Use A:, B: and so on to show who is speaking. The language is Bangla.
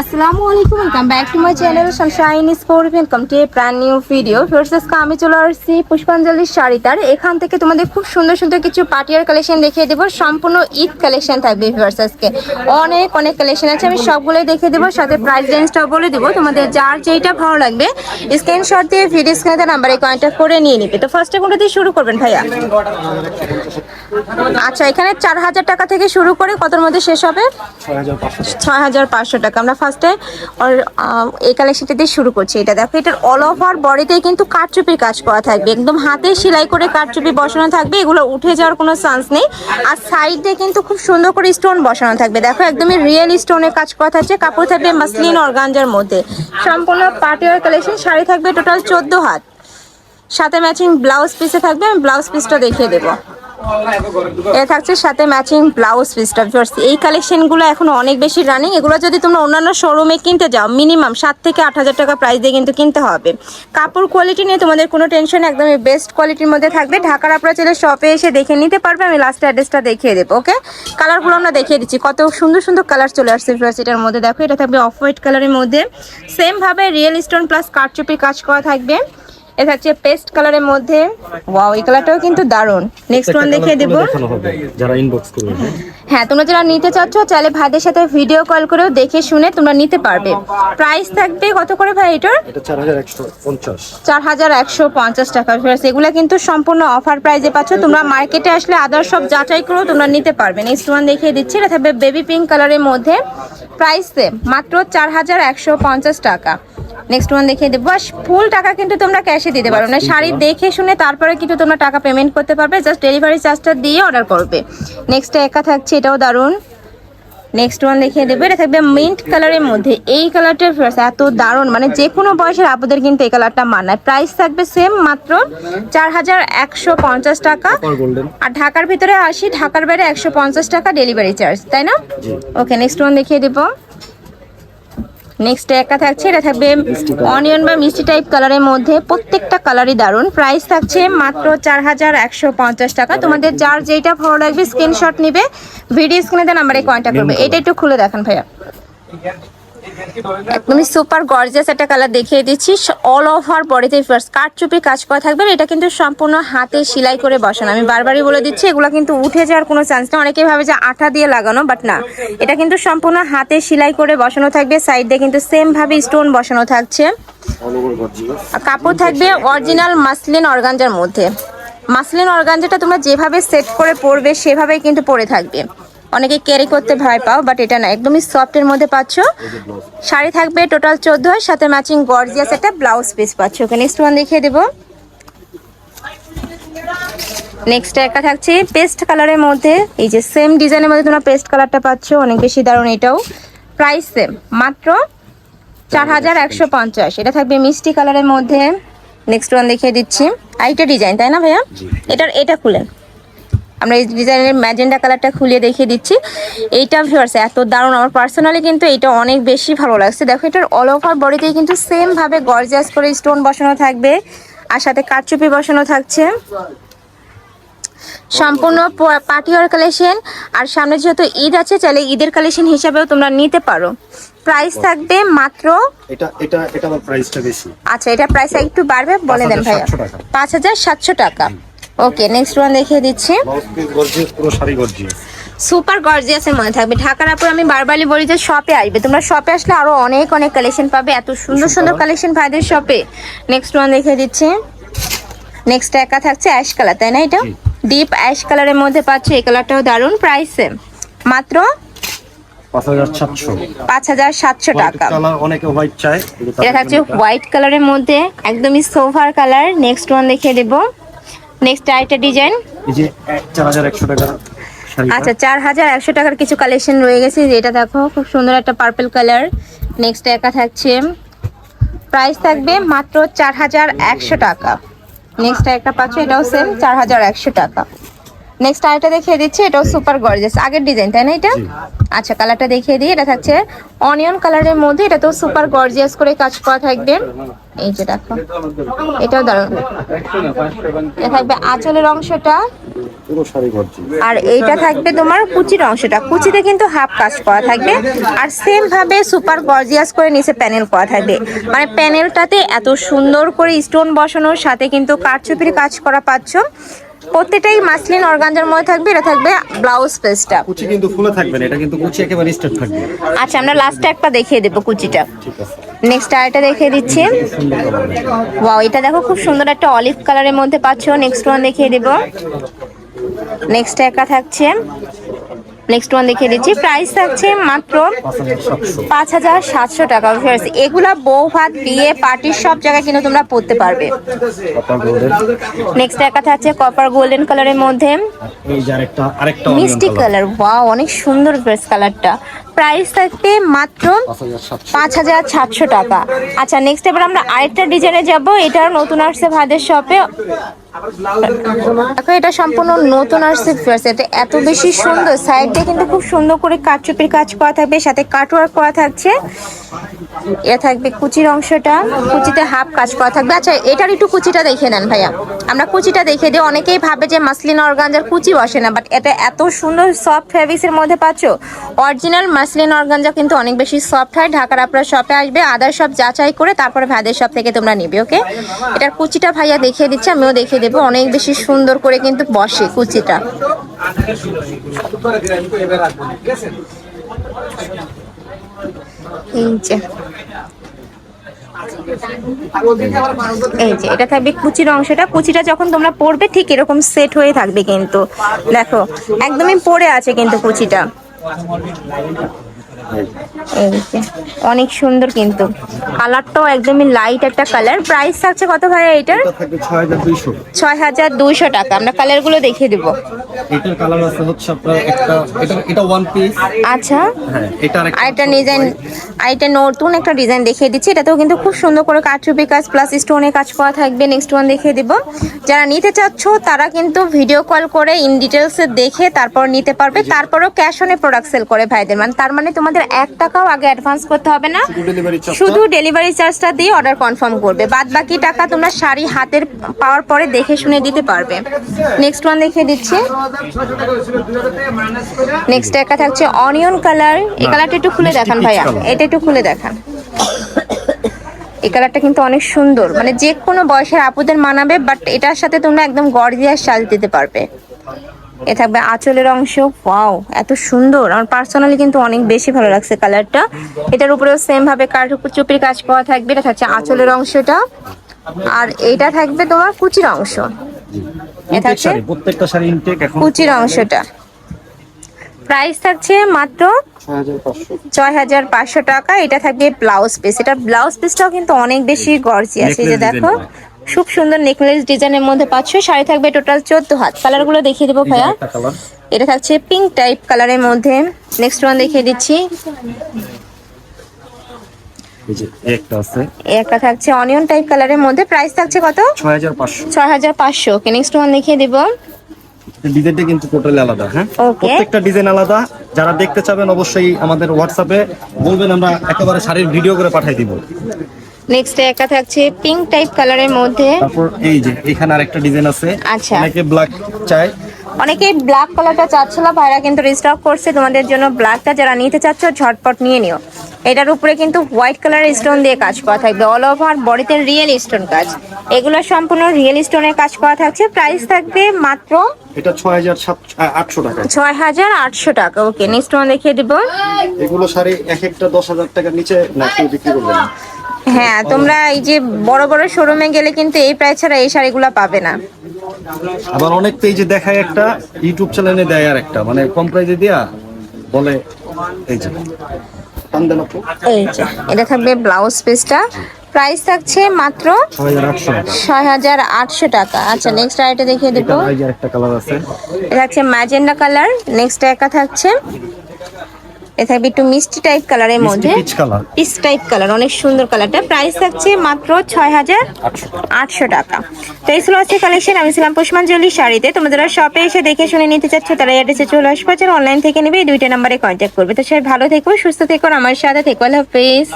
A: আসসালামু আলাইকুম welcome back to my channel sunshine sport welcome to a brand new video first আজকে আমি চলে আসছি পুষ্পাঞ্জলির শাড়িটার। এখান থেকে তোমাদের খুব সুন্দর সুন্দর কিছু পাটিয়ার কালেকশন দেখিয়ে দেবো। সম্পূর্ণ ঈদ কালেকশন থাকবে ভিউয়ার্স আজকে। অনেক অনেক কালেকশন আছে। আমি সবগুলোই দেখিয়ে দেবো, সাথে প্রাইস রেঞ্জটাও বলে দেবো। তোমাদের যার যেইটা ভালো লাগবে স্ক্রিনশট দিয়ে ভিডিও স্ক্রিনে নাম্বারে কন্ট্যাক্ট করে নিয়ে নিবে। তো ফার্স্টে কোনটা দিয়ে শুরু করবেন ভাইয়া? আচ্ছা এখানে চার হাজার টাকা থেকে শুরু করে কতর মধ্যে শেষ হবে? ছয় হাজার পাঁচশো টাকা। আমরা ফার্স্টে এই কালেকশনটা দিয়ে শুরু করছি। এটা দেখো এটার অল ওভার বডিতে কিন্তু কারচুপির কাজ করা থাকবে। একদম হাতে সেলাই করে কারচুপি বসানো থাকবে। এগুলো উঠে যাওয়ার কোনো চান্স নেই। আর সাইডে কিন্তু খুব সুন্দর করে স্টোন বসানো থাকবে। দেখো একদমই রিয়েল স্টোনের কাজ করা থাকছে। কাপড় থাকবে মাসলিন অর্গানজার মধ্যে। সম্পূর্ণ পার্টিওয়ার কালেকশন শাড়ি থাকবে টোটাল চোদ্দ হাত। সাথে ম্যাচিং ব্লাউজ পিসে থাকবে। আমি ব্লাউজ পিসটা দেখিয়ে দেবো। এ থাকছে সাথে ম্যাচিং ব্লাউজ পিসটা ভিউয়ার্স এই কালেকশনগুলো এখন অনেক বেশি রানিং এগুলো যদি তোমরা অন্যান্য শোরুমে কিনতে যাও মিনিমাম সাত থেকে আট হাজার টাকা প্রাইস দিয়ে কিন্তু কিনতে হবে। কাপড় কোয়ালিটি নিয়ে তোমাদের কোনো টেনশন একদমই বেস্ট কোয়ালিটির মধ্যে থাকবে। ঢাকার আপনারা চলে শপে এসে দেখে নিতে পারবে। আমি লাস্ট অ্যাড্রেসটা দেখিয়ে দেবো ওকে কালারগুলো আমরা দেখিয়ে দিচ্ছি। কত সুন্দর সুন্দর কালার চলে আসছে ভিউয়ার্স এটার মধ্যে। দেখো, এটা থাকবে অফ হোয়াইট কালারের মধ্যে। সেমভাবে রিয়েল স্টোন প্লাস কারচুপির কাজ করা থাকবে। এটা হচ্ছে পেস্ট কালারের মধ্যে। ওয়াও এই কালারটাও কিন্তু দারুণ। নেক্সট ওয়ান দেখিয়ে দেবো।
B: যারা ইনবক্স করবে।
A: হ্যাঁ তোমরা যারা নিতে চাচ্ছ চাইলে ভাইদের সাথে ভিডিও কল করেও দেখে শুনে তোমরা নিতে পারবে। প্রাইস থাকবে কত করে ভাই এটার?
B: চার হাজার একশো পঞ্চাশ।
A: টাকা। এগুলো কিন্তু সম্পূর্ণ অফার প্রাইসে পাচ্ছ। তোমরা মার্কেটে আসলে আদার সব যাচাই করেও তোমরা নিতে পারবে। নেক্সট ওয়ান দেখিয়ে দিচ্ছি। এটা থাকবে বেবি পিঙ্ক কালারের মধ্যে। প্রাইস সেম মাত্র চার হাজার একশো পঞ্চাশ টাকা। নেক্সট ওয়ান দেখিয়ে দেবো। আর ফুল টাকা কিন্তু তোমরা ক্যাশে দিতে পারো না। শাড়ি দেখে শুনে তারপরে কিন্তু তোমরা টাকা পেমেন্ট করতে পারবে। জাস্ট ডেলিভারি চার্জটা দিয়ে অর্ডার করবে। নেক্সট একা থাকছে এটাও দারুণ। নেক্সট ওয়ান দেখিয়ে দেবো। এটা থাকবে মিন্ট কালারের মধ্যে। এই কালারটার এত দারুণ। মানে যে কোনো বয়সের আপুদের কিন্তু এই কালারটা মানায়। প্রাইস থাকবে সেম মাত্র চার হাজার একশো পঞ্চাশ টাকা। আর ঢাকার ভিতরে আসি ঢাকার বাইরে একশো পঞ্চাশ টাকা ডেলিভারি চার্জ তাই না? ওকে নেক্সট ওয়ান দেখিয়ে দেবো। নেক্সট একটা থাকছে এটা থাকবে অনিয়ন বা মিষ্টি টাইপ কালারের মধ্যে। প্রত্যেকটা কালারই দারুণ। প্রাইস থাকছে মাত্র চার হাজার একশো পঞ্চাশ টাকা। তোমাদের যার যেটা ভালো লাগবে স্ক্রিনশট নিবে। ভিডিও স্ক্রিনে নাম্বারে কন্ট্যাক্ট করবে। এটা একটু খুলে দেখান ভাইয়া। একদমই সুপার গর্জিয়াস একটা কালার দেখিয়ে দিচ্ছি। অল ওভার বডিতে ফার্স্ট কাট চুপি কাজ করা থাকবে এটা কিন্তু সম্পূর্ণ হাতে সেলাই করে বসানো। আমি বারবারই বলে দিচ্ছি এগুলো কিন্তু উঠে যাওয়ার কোনো চান্স নেই অনেকেই ভাবে যে আঠা দিয়ে লাগানো বাট না। এটা কিন্তু সম্পূর্ণ হাতে সেলাই করে বসানো থাকবে সাইড দিয়ে কিন্তু সেম ভাবে স্টোন বসানো থাকছে। কাপড় থাকবে অরিজিনাল মাসলিন অর্গানজার মধ্যে। মাসলিন অর্গানজাটা তোমরা যেভাবে সেট করে পরবে সেভাবেই কিন্তু পরে থাকবে। অনেকে ক্যারি করতে ভয় পাও বাট এটা না একদমই সফটের মধ্যে পাচ্ছ। শাড়ি থাকবে টোটাল চোদ্দ সাথে ম্যাচিং গর্জিয়াস একটা ব্লাউজ পিস পাচ্ছ। ওকে নেক্সট ওয়ান দেখিয়ে দেবো। নেক্সট একটা থাকছে পেস্ট কালারের মধ্যে। এই যে সেম ডিজাইনের মধ্যে তোমরা পেস্ট কালারটা পাচ্ছ অনেক বেশি দারুণ এটাও। প্রাইস সেম মাত্র চার হাজার একশো পঞ্চাশ। এটা থাকবে মিষ্টি কালারের মধ্যে। নেক্সট ওয়ান দেখিয়ে দিচ্ছি। আইটা ডিজাইন তাই না ভাইয়া? এটার এটা খুলেন আমরা এই ডিজাইনের ম্যাজেন্ডা কালারটা খুলিয়ে দেখিয়ে দিচ্ছি। এইটা ভিউয়ার্স এত দারুণ। আমার পার্সোনালি কিন্তু এটা অনেক বেশি ভালো লাগছে। দেখো এটার অল ওভার বডিতেই কিন্তু সেম ভাবে গর্জিয়াস করে স্টোন বসানো থাকবে আর সাথে কারচুপি বসানো থাকছে। সম্পূর্ণ পার্টিওয়ার কালেকশন আর সামনে যেহেতু ঈদ আছে চাইলে ঈদের কালেকশন হিসাবেও তোমরা নিতে পারো। প্রাইস থাকবে মাত্র
B: এটা এটা এটা প্রাইসটা বেশি।
A: আচ্ছা এটা প্রাইস একটু বাড়বে বলে দেন ভাইয়া।
B: 5,700 টাকা।
A: ওকে নেক্সট ওয়ান দেখিয়ে দিচ্ছি।
B: পিস গর্জিয়াস পুরো শাড়ি গর্জিয়াস
A: সুপার গর্জিয়াসের মধ্যে থাকবে। ঢাকার আপুর আমি বারবারই বলি যে শপে আসবে। তোমরা শপে আসলে আরও অনেক অনেক কালেকশন পাবে। এত সুন্দর সুন্দর কালেকশন ভাইদের শপে নেক্সট ওয়ান দেখিয়ে দিচ্ছি। নেক্সট একা থাকছে অ্যাশ কালার তাই না এটা? ডিপ অ্যাশ কালারের মধ্যে পাচ্ছ এই কালারটাও দারুণ প্রাইসে মাত্র
B: পাঁচ হাজার সাতশো।
A: টাকা। এটা থাকছে হোয়াইট কালারের মধ্যে একদমই সোফার কালার নেক্সট ওয়ান দেখিয়ে দেবো। নেক্সট আরেকটা ডিজাইন
B: এই যে টাকা
A: আচ্ছা চার হাজার একশো টাকার কিছু কালেকশন রয়ে গেছে। এটা দেখো খুব সুন্দর একটা পার্পল কালার নেক্সট একা থাকছে। প্রাইস থাকবে মাত্র চার হাজার একশো টাকা। নেক্সট একটা পাচ্ছ এটাও সেম চার হাজার একশো টাকা। নেক্সট আরেকটা দেখিয়ে দিচ্ছি এটাও সুপার গর্জিয়াস আগের ডিজাইন তাই না এটা? আচ্ছা কালারটা দেখিয়ে দিই এটা থাকছে অনিয়ন কালারের মধ্যে এটা তো সুপার গর্জিয়াস করে কাজ করা থাকবে। এই যে দেখো এটাও দারুণ। এটা থাকবে আঁচলের অংশটা। আর এইটা থাকবে তোমার কুচির অংশটা। কুচিতে কিন্তু হাফ কাজ করা থাকবে। আর সেম ভাবে সুপার গর্জিয়াস করে নিচে প্যানেল করা থাকবে। মানে প্যানেলটাতে এত সুন্দর করে স্টোন বসানোর সাথে কিন্তু কাঠচুপির কাজ করা পাচ্ছ। প্রত্যেকটাই মাসলিন অর্গানজার মধ্যে থাকবে এটা থাকবে ব্লাউজ পিসটা
B: কুচি কিন্তু ফুলে থাকবে না এটা কিন্তু কুচি একেবারে স্ট্রেট থাকবে।
A: আচ্ছা আমরা লাস্টে একটা দেখিয়ে দেবো কুচিটা।
B: ঠিক আছে।
A: নেক্সট আরেকটা দেখিয়ে দিচ্ছি। ওয়াও এটা। দেখো খুব সুন্দর একটা অলিভ কালারের মধ্যে পাচ্ছো। নেক্সট ওয়ান দেখিয়ে দেব। নেক্সট একা থাকছে। নেক্সট ওয়ান দেখিয়ে দিচ্ছি। প্রাইস থাকছে মাত্র
B: পাঁচ হাজার সাতশো
A: টাকা। এগুলা বউ ভাত, বিয়ে পার্টির সব জায়গায় কিন্তু তোমরা পড়তে পারবে। নেক্সট একা থাকছে কপার গোল্ডেন কালারের মধ্যে। মিষ্টি কালার ওয়াও অনেক সুন্দর ড্রেস কালারটা প্রাইস থাকবে মাত্র
B: পাঁচ হাজার সাতশো
A: টাকা। আচ্ছা নেক্সট এবার আমরা আরেকটা ডিজাইনে যাব। এটা নতুন আসছে ভাদের শপে দেখো, এটা সম্পূর্ণ নতুন আসছে ফ্রেস এটা এত বেশি সুন্দর। সাইড দিয়ে কিন্তু খুব সুন্দর করে কাটচুপির কাজ করা থাকবে, সাথে কাটওয়ার্ক করা থাকছে। এটা থাকবে কুচির অংশটা, কুচিতে হাফ কাজ করা থাকবে। আচ্ছা এটার একটু কুচিটা দেখে নেন ভাইয়া। আমরা কুচিটা দেখে দিই, অনেকেই ভাবে যে মাসলিন অর্গানজার কুচি বসে না বাট এটা এত সুন্দর সফট ফেব্রিক্সের মধ্যে পাচ্ছ। অরিজিনাল মাসলিন অর্গানজা কিন্তু অনেক বেশি সফট হয়। ঢাকার আপনার শপে আসবে আদার শপ যাচাই করে তারপরে ভাইদের শপ থেকে তোমরা নিবে ওকে এটার কুচিটা ভাইয়া দেখিয়ে দিচ্ছে, আমিও দেখিয়ে দেবো, অনেক বেশি সুন্দর করে কিন্তু বসে কুচিটা। এই যে। এটা থাকবে কুচির অংশটা। কুচিটা যখন তোমরা পরবে, ঠিক এরকম সেট হয়ে থাকবে কিন্তু। দেখো, একদমই পড়ে আছে কিন্তু কুচিটা। এই যে অনেক সুন্দর কিন্তু। কালারটাও একদমই লাইট একটা কালার প্রাইস থাকছে কত ভাই এটার?
B: ছয় হাজার দুইশো।
A: টাকা। আমরা কালারগুলো দেখিয়ে দেবো।
B: এটার কালার আছে হচ্ছে আপনার একটা এটা এটা ওয়ান পিস
A: আচ্ছা।
B: হ্যাঁ এটা আরেকটা
A: আরেকটা ডিজাইন আরেকটা নতুন একটা ডিজাইন দেখিয়ে দিচ্ছি। এটাতেও কিন্তু খুব সুন্দর করে কাঠচুপি কাজ প্লাস স্টোনের কাজ করা থাকবে। নেক্সট ওয়ান দেখিয়ে দিব। যারা নিতে চাচ্ছ তারা কিন্তু ভিডিও কল করে ইন ডিটেলসে দেখে তারপর নিতে পারবে। তারপরও ক্যাশ অনে প্রোডাক্ট সেল করে ভাইদের। মানে তার মানে তোমাদের এক টাকাও আগে অ্যাডভান্স করতে হবে না। শুধু ডেলিভারি চার্জটা দিয়ে অর্ডার কনফার্ম করবে। বাদ বাকি টাকা তোমরা শাড়ি হাতের পাওয়ার পরে দেখে শুনে দিতে পারবে। নেক্সট ওয়ান দেখিয়ে দিচ্ছি। নেক্সট একটা থাকছে অনিয়ন কালার এই কালারটা একটু খুলে দেখান ভাইয়া। এটা একটু খুলে দেখান। এই কালারটা কিন্তু অনেক সুন্দর। মানে যে কোনো বয়সের আপুদের মানাবে বাট এটার সাথে তোমরা একদম গর্জিয়াস সাজ দিতে পারবে। এ থাকবে আঁচলের অংশ। ওয়াও এত সুন্দর। আমার পার্সোনালি কিন্তু অনেক বেশি ভালো লাগছে কালারটা এটার উপরেও সেম ভাবে চুপির কাজ পাওয়া থাকবে। এটা থাকছে আঁচলের অংশটা। আর এটা থাকবে তোমার কুচির অংশ। কুচির অংশটা। প্রাইস থাকছে মাত্র
B: ছয় হাজার পাঁচশো
A: টাকা। এটা থাকবে ব্লাউজ পিস এটা ব্লাউজ পিসটাও কিন্তু অনেক বেশি গর্জিয়াস আছে যে দেখো খুব সুন্দর নেকলেস ডিজাইনের মধ্যে পাচ্ছ। শাড়ি থাকবে টোটাল চোদ্দ হাত। কালারগুলো দেখিয়ে দেবো ভাইয়া। এটা থাকছে পিঙ্ক টাইপ কালারের মধ্যে। নেক্সট ওয়ান দেখিয়ে দিচ্ছি।
B: একটা
A: থাকছে অনিয়ন টাইপ কালারের মধ্যে। প্রাইস থাকছে কত?
B: ছয় হাজার পাঁচশো।
A: নেক্সট ওয়ান দেখিয়ে দিব।
B: ডিজাইনটা কিন্তু টোটালি আলাদা হ্যাঁ. প্রত্যেকটা ডিজাইন আলাদা। যারা দেখতে চাবেন অবশ্যই আমাদের হোয়াটসঅ্যাপে বলবেন আমরা একেবারে শাড়ির ভিডিও করে পাঠিয়ে দিব।
A: নেক্সট একটা থাকছে পিঙ্ক টাইপ কালারের মধ্যে।
B: তারপর এই যে এখানে আরেকটা ডিজাইন আছে।
A: আচ্ছা।
B: অনেকে ব্ল্যাক চায়।
A: অনেকেই ব্ল্যাক কালারটা চাচ্ছিল ভাইরা কিন্তু রিস্টক করছে তোমাদের জন্য ব্ল্যাকটা যারা নিতে চাচ্ছ ঝটপট নিয়ে নিও। এটার উপরে কিন্তু হোয়াইট কালারের স্টোন দিয়ে কাজ করা থাকবে। অল ওভার বডিতে রিয়েল স্টোন কাজ। এগুলো সম্পূর্ণ রিয়েল স্টোনের কাজ করা থাকছে। প্রাইস থাকবে মাত্র
B: এটা ছয় হাজার সাত আটশো টাকা।
A: ছয় হাজার আটশো টাকা। ওকে নেক্সট ওয়ান দেখিয়ে দিব।
B: এগুলো শাড়ি এক একটা দশ হাজার টাকার নিচে না বিক্রি করবে না।
A: হ্যাঁ তোমরা এই যে বড় বড় শোরুমে গেলে কিন্তু এই প্রাইস ছাড়া এই শাড়িগুলো পাবে না।
B: আবার অনেক পেজে দেখায় একটা ইউটিউব চ্যানেলে দেয় আর একটা মানে কম প্রাইজে দিয়া বলে এই যে।
A: এই যে এটা থাকবে ব্লাউজ পিসটা প্রাইস থাকছে মাত্র
B: ছয় হাজার আটশো টাকা।
A: আচ্ছা নেক্সট আইটা দেখিয়ে দেবো।
B: একটা কালার আছে।
A: এটা হচ্ছে ম্যাজেন্ডা কালার নেক্সট একা থাকছে এটা থাকবে একটু মিষ্টি টাইপ কালারের মধ্যে।
B: পিচ
A: পিস টাইপ কালার অনেক সুন্দর কালারটা প্রাইস থাকছে মাত্র ছয় হাজার
B: আটশো
A: টাকা। তো এই ছিল আজকে কালেকশন আমি ছিলাম পুষ্মান জলি শাড়িতে। তোমাদের শপে এসে দেখে শুনে নিতে চাচ্ছ তারা অ্যাড্রেসে চলে আসবে। অনলাইন থেকে নেবে এই দুইটা নাম্বারে কন্ট্যাক্ট করবে। তো সবাই ভালো থেকো সুস্থ থেকো আমার সাথে থেকো। আল্লাহ হাফেজ।